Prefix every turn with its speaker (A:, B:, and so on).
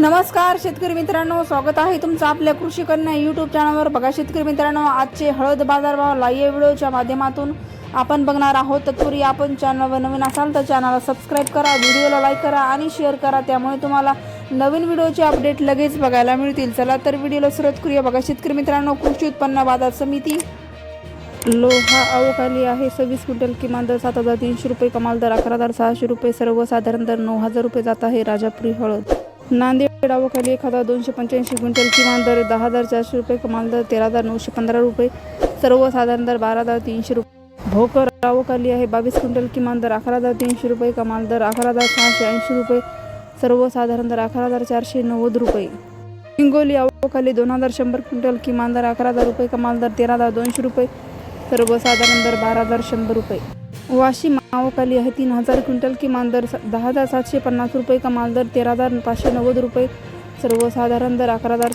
A: नमस्कार शेतकरी मित्रांनो. स्वागत आहे तुमचं आपल्या कृषी कन्या यूट्यूब चॅनलवर बघा शेतकरी मित्रांनो आजचे हळद बाजारभाव लाईव्ह व्हिडिओच्या माध्यमातून आपण बघणार आहोत. तत्पूर्वी आपण चॅनलवर नवीन असाल तर चॅनलला सबस्क्राईब करा व्हिडिओला लाईक करा आणि शेअर करा. त्यामुळे तुम्हाला नवीन व्हिडिओचे अपडेट लगेच बघायला मिळतील. चला तर व्हिडिओला सुरुवात करूया. बघा शेतकरी मित्रांनो कृषी उत्पन्न बाजार समिती लोहा अवकाली आहे. सव्वीस क्विंटल किमान दर सात हजार तीनशे रुपये कमाल दर अकरा हजार सहाशे रुपये सर्वसाधारण दर नऊ हजार रुपये जात आहे. राजापुरी हळद. नांदेड अवकाली एक हजार दोनशे पंच्याऐंशी क्विंटल किमान दर दहा हजार चारशे रुपये कमाल दर तेरा हजार नऊशे पंधरा रुपये सर्वसाधारण दर बारा हजार तीनशे रुपये. भोकर अवकाली आहे बावीस क्विंटल किमान दर अकरा हजार तीनशे रुपये कमाल दर अकरा हजार सहाशे ऐंशी रुपये सर्वसाधारण दर अकरा हजार चारशे नव्वद रुपये. हिंगोली अवकाली दोन हजार शंभर क्विंटल किमान दर अकरा हजार रुपये कमाल दर तेरा हजार दोनशे रुपये सर्वसाधारण दर बारा हजार शंभर रुपये. वाशिम अवकाली आहे तीन हजार क्विंटल किमान दर स- दहा हजार सातशे पन्नास रुपये कमाल दर तेरा हजार पाचशे नव्वद रुपये. सर्वसाधारण दर अकरा हजार